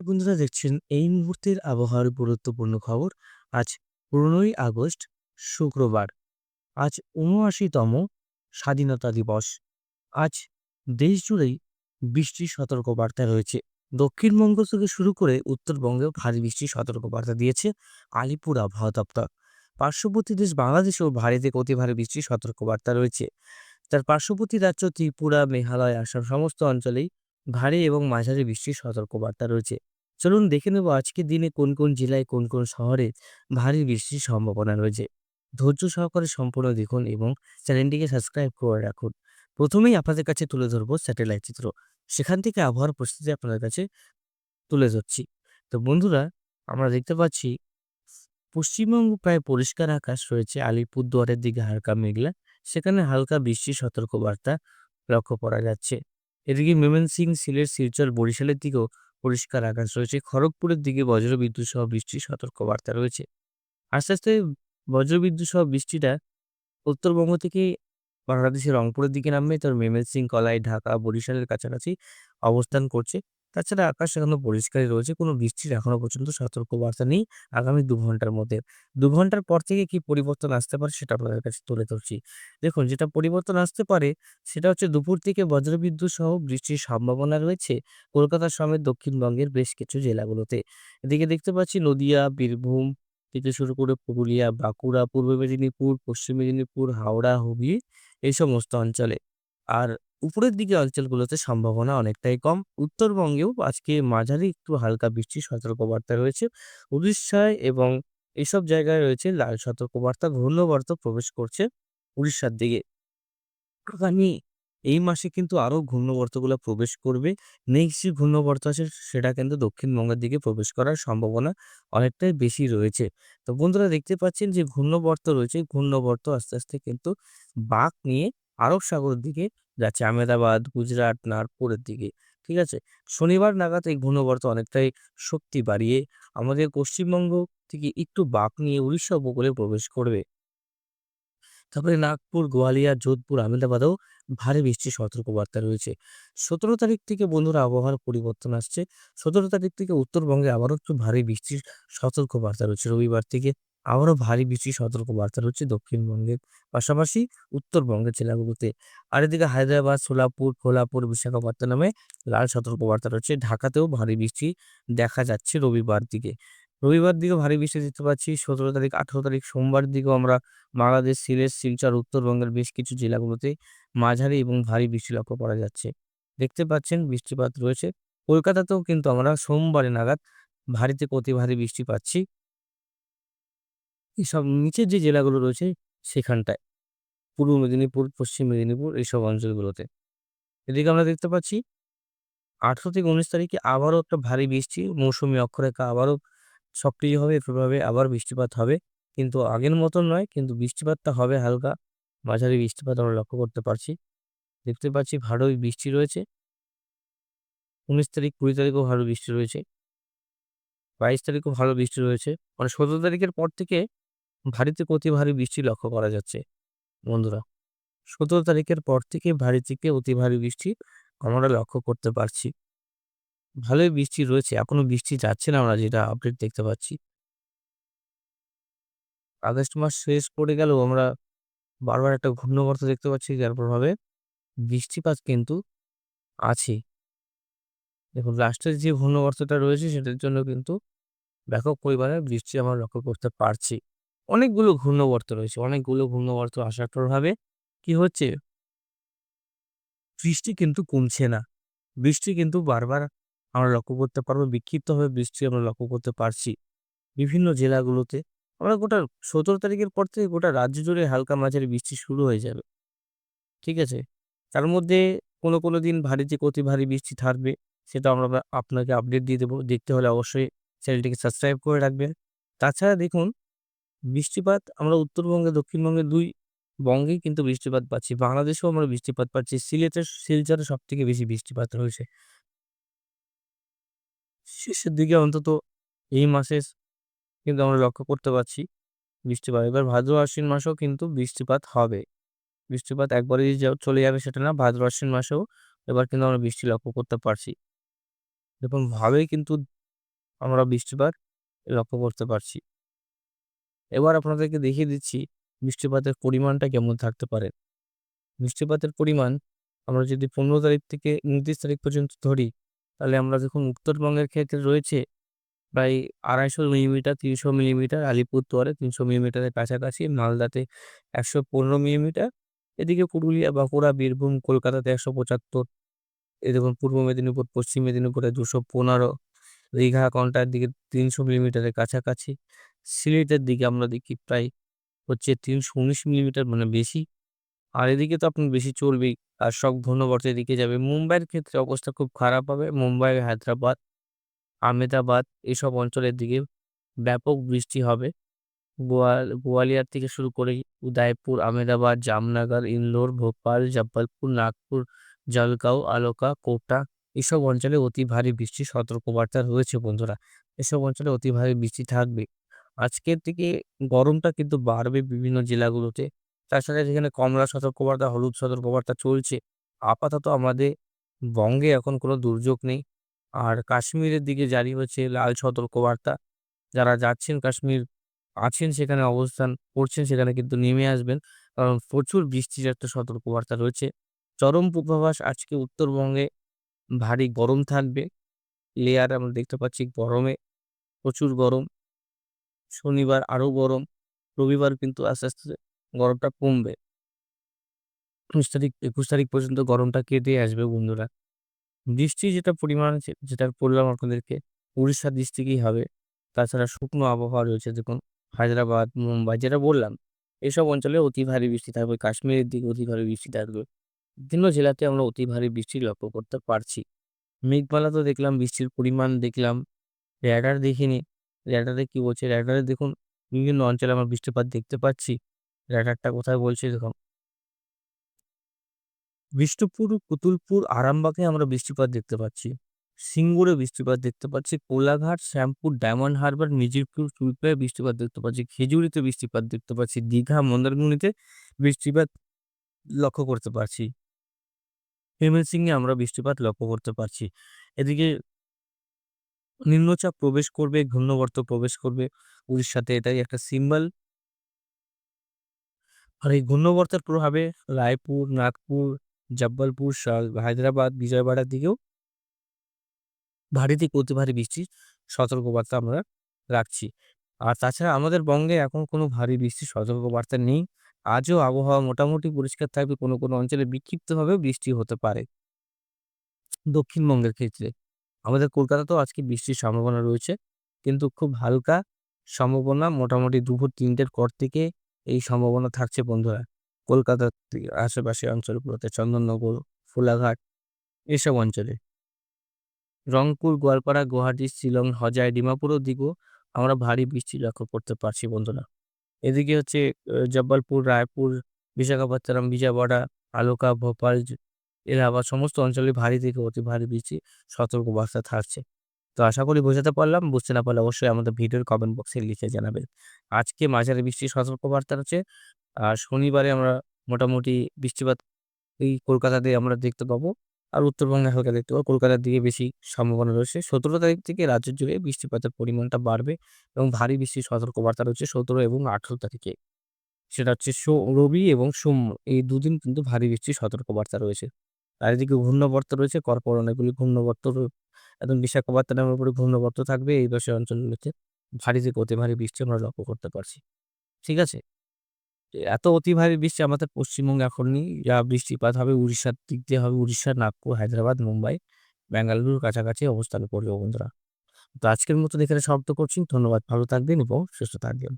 বন্ধুরা দেখছেন, এই মুহূর্তের আবহাওয়ার গুরুত্বপূর্ণ খবর আজ পনেরোই আগস্ট, শুক্রবার। আজ উনআশিতম স্বাধীনতা দিবস। আজ দেশ জুড়েই বৃষ্টির সতর্কবার্তা রয়েছে। দক্ষিণবঙ্গ থেকে শুরু করে উত্তরবঙ্গেও ভারী বৃষ্টির সতর্কবার্তা দিয়েছে আলিপুর আবহাওয়া দপ্তর। পার্শ্ববর্তী দেশ বাংলাদেশেও ভারী থেকে অতি ভারী বৃষ্টির সতর্কবার্তা রয়েছে। তার পার্শ্ববর্তী রাজ্য ত্রিপুরা, মেঘালয়, আসাম, সমস্ত অঞ্চলেই ভারী এবং মাঝারি বৃষ্টির সতর্কবার্তা রয়েছে। চলুন দেখে নেব আজকের দিনে কোন কোন জেলায় কোন কোন শহরে ভারী বৃষ্টির সম্ভাবনা রয়েছে। ধৈর্য সহকারে সম্পূর্ণ দেখুন এবং চ্যানেলটিকে সাবস্ক্রাইব করে রাখুন। প্রথমেই আপনাদের কাছে তুলে ধরবো স্যাটেলাইট চিত্র। সেখান থেকে আবহাওয়ার পরিস্থিতি আপনাদের কাছে তুলে ধরছি। তো বন্ধুরা, আমরা দেখতে পাচ্ছি পশ্চিমবঙ্গ প্রায় পরিষ্কার আকাশ রয়েছে। আলিপুরদুয়ারের দিকে হালকা মেঘলা। সেখানে হালকা বৃষ্টির সতর্কবার্তা লক্ষ্য করা যাচ্ছে। এদিকে মেমেন সিং সিলেট, শিলচর, বরিশালের দিকেও পরিষ্কার আকাশ রয়েছে। খড়গপুরের দিকে বজ্রবিদ্যুৎ সহ বৃষ্টির সতর্কবার্তা রয়েছে। আস্তে আস্তে বজ্রবিদ্যুৎ সহ বৃষ্টিটা উত্তরবঙ্গ থেকে বাংলাদেশের রংপুরের দিকে নামবে। তোর সিং, কলাই, ঢাকা, বরিশালের কাছাকাছি অবস্থান করছে। তাছাড়া আকাশ এখনও পরিষ্কারই রয়েছে, কোনো বৃষ্টির এখনও পর্যন্ত সতর্কবার্তা নেই আগামী দু ঘণ্টার মধ্যে। দু ঘণ্টার পর থেকে কি পরিবর্তন আসতে পারে সেটা আপনাদের কাছে তুলে ধরছি। দেখুন, যেটা পরিবর্তন আসতে পারে সেটা হচ্ছে দুপুর থেকে বজ্রবিদ্যুৎ সহ বৃষ্টির সম্ভাবনা রয়েছে কলকাতা সমেত দক্ষিণবঙ্গের বেশ কিছু জেলাগুলোতে। এদিকে দেখতে পাচ্ছি নদিয়া, বীরভূম থেকে শুরু করে পুরুলিয়া, বাঁকুড়া, পূর্ব মেদিনীপুর, পশ্চিম মেদিনীপুর, হাওড়া, হুগলি এই সমস্ত অঞ্চলে। আর উপরের দিকে অঞ্চলগুলোতে সম্ভাবনা অনেকটাই কম। উত্তরবঙ্গেও আজকে মাঝারি একটু হালকা বৃষ্টির সতর্কবার্তা রয়েছে। উড়িষ্যায় এবং এসব জায়গায় রয়েছে লাল সতর্কবার্তা। ঘূর্ণবর্ত প্রবেশ করছে উড়িষ্যার দিকে। আগামী এই মাসে কিন্তু আরও ঘূর্ণবর্তগুলো প্রবেশ করবে। নেক্সট যে ঘূর্ণবর্ত আছে সেটা কিন্তু দক্ষিণবঙ্গের দিকে প্রবেশ করার সম্ভাবনা অনেকটাই বেশি রয়েছে। তো বন্ধুরা দেখতে পাচ্ছেন যে ঘূর্ণবর্ত রয়েছে। ঘূর্ণবর্ত আস্তে আস্তে কিন্তু বাঁক নিয়ে আরব সাগরের দিকে যাচ্ছে আমেদাবাদ গুজরাট, নাগপুরের দিকে, ঠিক আছে? শনিবার নাগাদ এই ঘূর্ণবর্ত অনেকটাই শক্তি বাড়িয়ে আমাদের পশ্চিমবঙ্গ থেকে একটু বাঁক নিয়ে উড়িষ্যা উপকূলে প্রবেশ করবে। তারপরে নাগপুর, গোয়ালিয়র, যোধপুর, আহমেদাবাদেও ভারী বৃষ্টির সতর্কবার্তা রয়েছে। সতেরো তারিখ থেকে বন্ধুরা আবহাওয়ার পরিবর্তন আসছে। সতেরো তারিখ থেকে উত্তরবঙ্গে আবারও একটু ভারী বৃষ্টির সতর্কবার্তা রয়েছে। রবিবার থেকে আবারও ভারী বৃষ্টির সতর্কবার্তা রয়েছে দক্ষিণবঙ্গের পাশাপাশি উত্তরবঙ্গের জেলাগুলোতে। আর এদিকে হায়দ্রাবাদ, সোলাপুর, কোলাপুর, বিশাখাপত্তনমে লাল সতর্কবার্তা রয়েছে। ঢাকাতেও ভারী বৃষ্টি দেখা যাচ্ছে রবিবার দিকে। রবিবার দিকে ভারী বৃষ্টি দেখতে পাচ্ছি। সতেরো তারিখ, আঠেরো তারিখ সোমবার দিকেও আমরা বাংলাদেশ, সিলেট, শিলচর, উত্তরবঙ্গের বেশ কিছু জেলাগুলোতে মাঝারি এবং ভারী বৃষ্টি লক্ষ্য করা যাচ্ছে। দেখতে পাচ্ছেন বৃষ্টিপাত রয়েছে। কলকাতাতেও কিন্তু আমরা সোমবারে নাগাদ ভারীতে অতি ভারী বৃষ্টি পাচ্ছি। এসব নিচের যে জেলাগুলো রয়েছে সেখানটায়। পূর্ব মেদিনীপুর, পশ্চিম মেদিনীপুর এইসব অঞ্চলগুলোতে। এদিকে আমরা দেখতে পাচ্ছি, আঠেরো থেকে উনিশ তারিখে আবারও একটা ভারী বৃষ্টি, মৌসুমি অক্ষরেখা আবারও সক্রিয় হবে, এভাবে আবার বৃষ্টিপাত হবে। কিন্তু আগের মতন নয়, কিন্তু বৃষ্টিপাতটা হবে হালকা। মাঝারি বৃষ্টিপাত আমরা লক্ষ্য করতে পারছি। দেখতে পাচ্ছি ভালোই বৃষ্টি রয়েছে। উনিশ তারিখ, কুড়ি তারিখও ভালো বৃষ্টি রয়েছে। বাইশ তারিখও ভালো বৃষ্টি রয়েছে। মানে সতেরো তারিখের পর থেকে ভারী থেকে অতি ভারী বৃষ্টি লক্ষ্য করা যাচ্ছে। বন্ধুরা, সতেরো তারিখের পর থেকে ভারী থেকে অতি ভারী বৃষ্টি আমরা লক্ষ্য করতে পারছি। ভালোই বৃষ্টি রয়েছে, এখনও বৃষ্টি যাচ্ছে না আমরা যেটা আপডেট দেখতে পাচ্ছি। আগস্ট মাস শেষ পড়ে গেলেও আমরা বারবার একটা ঘূর্ণবর্ত দেখতে পাচ্ছি, যার প্রভাবে বৃষ্টিপাত কিন্তু আছে। দেখুন, লাস্টের যে ঘূর্ণবর্তটা রয়েছে, সেটার জন্য কিন্তু ব্যাপক পরিমাণে বৃষ্টি আমরা লক্ষ্য করতে পারছি। অনেকগুলো ঘূর্ণবর্ত রয়েছে। অনেকগুলো ঘূর্ণবর্ত আসার প্রভাবে কি হচ্ছে? বৃষ্টি কিন্তু কমছে না। বৃষ্টি কিন্তু বারবার আমরা লক্ষ্য করতে পারব, বিক্ষিপ্তভাবে বৃষ্টি আমরা লক্ষ্য করতে পারছি বিভিন্ন জেলাগুলোতে। আমরা গোটা সতেরো তারিখের পর থেকে গোটা রাজ্য জুড়ে হালকা মাঝারি বৃষ্টি শুরু হয়ে যাবে। ঠিক আছে? তার মধ্যে কোনো কোনো দিন ভারী থেকে অতি ভারী বৃষ্টি থাকবে, সেটা আমরা আপনাকে আপডেট দিয়ে দেবো। দেখতে হলে অবশ্যই চ্যানেলটিকে সাবস্ক্রাইব করে রাখবেন। তাছাড়া দেখুন বৃষ্টিপাত, আমরা উত্তরবঙ্গে, দক্ষিণবঙ্গে দুই বঙ্গেই কিন্তু বৃষ্টিপাত পাচ্ছি। বাংলাদেশেও আমরা বৃষ্টিপাত পাচ্ছি। সিলেটের, শিলচরে সব থেকে বেশি বৃষ্টিপাত রয়েছে শেষের দিকে অন্তত এই মাসে কিন্তু আমরা লক্ষ্য করতে পারছি বৃষ্টিপাত। এবার ভাদ্র আশ্বিন মাসেও কিন্তু বৃষ্টিপাত হবে। বৃষ্টিপাত একবারেই চলে যাবে সেটা না, ভাদ্র আশ্বিন মাসেও এবার কিন্তু আমরা বৃষ্টি লক্ষ্য করতে পারছি। ভালোই কিন্তু আমরা বৃষ্টিপাত লক্ষ্য করতে পারছি। এবার আপনাদেরকে দেখিয়ে দিচ্ছি বৃষ্টিপাতের পরিমাণটা কেমন থাকতে পারে। বৃষ্টিপাতের পরিমাণ আমরা যদি পনেরো তারিখ থেকে উনত্রিশ তারিখ পর্যন্ত ধরি, তাহলে আমরা দেখুন উত্তরবঙ্গের ক্ষেত্রে রয়েছে, প্রায় আড়াইশো মিলিমিটার, তিনশো মিলিমিটার, আলিপুরদুয়ারে তিনশো মিলিমিটারের কাছাকাছি, মালদাতে একশো পনেরো মিলিমিটার, এদিকে পুরুলিয়া, বাঁকুড়া, বীরভূম, কলকাতাতে একশো পঁচাত্তর দেখুন পূর্ব মেদিনীপুর, পশ্চিম মেদিনীপুরে দুশো পনেরো, দীঘা কন্টার দিকে তিনশো মিলিমিটারের কাছাকাছি সিলেটের দিকে আমরা দেখি প্রায় হচ্ছে তিনশো উনিশ মিলিমিটার মানে বেশি। আর এদিকে তো আপনার বেশি চলবেই। আর সব ঘূর্ণবর্তের দিকে যাবে। মুম্বাইয়ের ক্ষেত্রে অবস্থা খুব খারাপ হবে। মুম্বাই, হায়দ্রাবাদ আমেদাবাদ এসব অঞ্চলের দিকে ব্যাপক বৃষ্টি হবে। গোয়াল, গোয়ালিয়ার থেকে শুরু করে উদয়পুর আমেদাবাদ জামনগর, ইন্দোর, ভোপাল জব্বলপুর নাগপুর জলগাঁও আলোকা, কোটা এসব অঞ্চলে অতি ভারী বৃষ্টির সতর্কবার্তা রয়েছে বন্ধুরা। এসব অঞ্চলে অতি ভারী বৃষ্টি থাকবে। আজকের থেকে গরমটা কিন্তু বাড়বে বিভিন্ন জেলাগুলোতে। তার সাথে যেখানে কমলা সতর্কবার্তা, হলুদ সতর্কবার্তা চলছে, আপাতত আমাদের বঙ্গে এখন কোনো দুর্যোগ নেই। আর কাশ্মীরের দিকে জারি হচ্ছে লাল সতর্কবার্তা। যারা যাচ্ছেন কাশ্মীর, আছেন সেখানে অবস্থান করছেন, সেখানে কিন্তু নেমে আসবেন। কারণ প্রচুর বৃষ্টির একটা সতর্কবার্তা রয়েছে। চরম পূর্বাভাস আজকে উত্তরবঙ্গে ভারী গরম থাকবে। লেয়ার আমরা দেখতে পাচ্ছি গরমে প্রচুর গরম। শনিবার আরও গরম, রবিবার কিন্তু আস্তে আস্তে গরমটা কমবে। উনিশ তারিখ, একুশ তারিখ পর্যন্ত গরমটা কেটে আসবে বন্ধুরা। বৃষ্টি যেটা পরিমাণ আছে, যেটা বললাম আপনাদেরকে, উড়িষ্যার ডিস্ট্রিক্টেই হবে। তাছাড়া শুকনো আবহাওয়া রয়েছে, দেখুন, হায়দ্রাবাদ, মুম্বাই যেটা বললাম, এসব অঞ্চলে অতি ভারী বৃষ্টি থাকবে, কাশ্মীরের দিকে অতি ভারী বৃষ্টি থাকবে। বিভিন্ন জেলাতে আমরা অতি ভারী বৃষ্টি লক্ষ্য করতে পারছি। মেঘমালা তো দেখলাম, বৃষ্টির পরিমাণ দেখলাম র্যাডার দেখিনি র্যাডারে কি বলছে? র্যাডারে দেখুন, বিভিন্ন অঞ্চলে আমরা বৃষ্টিপাত দেখতে পাচ্ছি। র্যাডারটা কোথায় বলছে দেখুন। বিষ্ণুপুর কুতুলপুর আরামবাগে আমরা বৃষ্টিপাত দেখতে পাচ্ছি। সিঙ্গুরে বৃষ্টিপাত দেখতে পাচ্ছি। কোলাঘাট, শ্যামপুর, ডায়মন্ড হারবার, মিজিরপুর চুলপায়ে বৃষ্টিপাত দেখতে পাচ্ছি। খেজুরিতে বৃষ্টিপাত দেখতে পাচ্ছি। দীঘা, মন্দারমণিতে বৃষ্টিপাত লক্ষ্য করতে পারছি। হেমেলসিংয়ে আমরা বৃষ্টিপাত লক্ষ্য করতে পারছি। এদিকে নিম্নচাপ প্রবেশ করবে, ঘূর্ণবর্ত প্রবেশ করবে। উড়িষ্যাতে এটাই একটা সিম্বল আর এই ঘূর্ণবর্তের প্রভাবে রায়পুর, নাগপুর, জব্বলপুর হায়দ্রাবাদ, বিজয়বাড়ার দিকেও ভারী থেকে অতি ভারী বৃষ্টির সতর্কবার্তা আমরা রাখছি। আর তাছাড়া আমাদের বঙ্গে এখন কোনো ভারী বৃষ্টির সতর্কবার্তা নেই। আজও আবহাওয়া মোটামুটি পরিষ্কার থাকবে, কোনো কোনো অঞ্চলে বিক্ষিপ্তভাবে বৃষ্টি হতে পারে। দক্ষিণবঙ্গের ক্ষেত্রে আমাদের কলকাতাতেও আজকে বৃষ্টির সম্ভাবনা রয়েছে। কিন্তু খুব হালকা সম্ভাবনা মোটামুটি দুপুর তিনটের পর থেকে এই সম্ভাবনা থাকছে বন্ধুরা। কলকাতার আশেপাশে অঞ্চলগুলোতে চন্দননগর, ফুলাঘাট এসব অঞ্চলে। রংপুর, গোয়ালপাড়া, গুয়াহাটি, শিলং হজায় ডিমাপুরের দিকেও আমরা ভারী বৃষ্টি লক্ষ্য করতে পারছি বন্ধুরা। এদিকে হচ্ছে জব্বলপুর, রায়পুর, বিশাখাপত্তনম বিজয়বাড়া আলোকা, ভোপাল এলাহাবাদ সমস্ত অঞ্চলে ভারী থেকে অতি ভারী বৃষ্টি, সতর্কবার্তা থাকছে। তো আশা করি বোঝাতে পারলাম, বুঝতে না পারলে অবশ্যই আমাদের ভিডিওর কমেন্ট বক্সে লিখে জানাবেন। আজকে মাঝারি বৃষ্টির সতর্কবার্তা আছে আর শনিবারে আমরা মোটামুটি বৃষ্টিপাত এই কলকাতাতে আমরা দেখতে পাবো, আর উত্তরবঙ্গে হালকা দেখতে পাবো। কলকাতার দিকে বেশি সম্ভাবনা রয়েছে। সতেরো তারিখ থেকে রাজ্যের জুড়ে বৃষ্টিপাতের পরিমাণটা বাড়বে এবং ভারী বৃষ্টির সতর্কবার্তা রয়েছে সতেরো এবং আঠেরো তারিখে। সেটা হচ্ছে রবি এবং সোম এই দুদিন কিন্তু ভারী বৃষ্টির সতর্কবার্তা রয়েছে। চারিদিকে ঘূর্ণবর্ত রয়েছে পরপর অনেকগুলি ঘূর্ণবর্ত একদম বিশাখাপত্তনমের উপরে ঘূর্ণবর্ত থাকবে। এই দশে অঞ্চলগুলোতে ভারী থেকে অতি ভারী বৃষ্টি আমরা লক্ষ্য করতে পারছি। ঠিক আছে? এত অতি ভারী বৃষ্টি আমাদের পশ্চিমবঙ্গে এখন নেই। যা বৃষ্টিপাত হবে উড়িষ্যার দিক দিয়ে হবে উড়িষ্যা, নাগপুর, হায়দ্রাবাদ, মুম্বাই, বেঙ্গালুরুর কাছাকাছি অবস্থান করবে বন্ধুরা। তো আজকের মতো এখানে শব্দ করছি। ধন্যবাদ। ভালো থাকবেন এবং সুস্থ থাকবেন।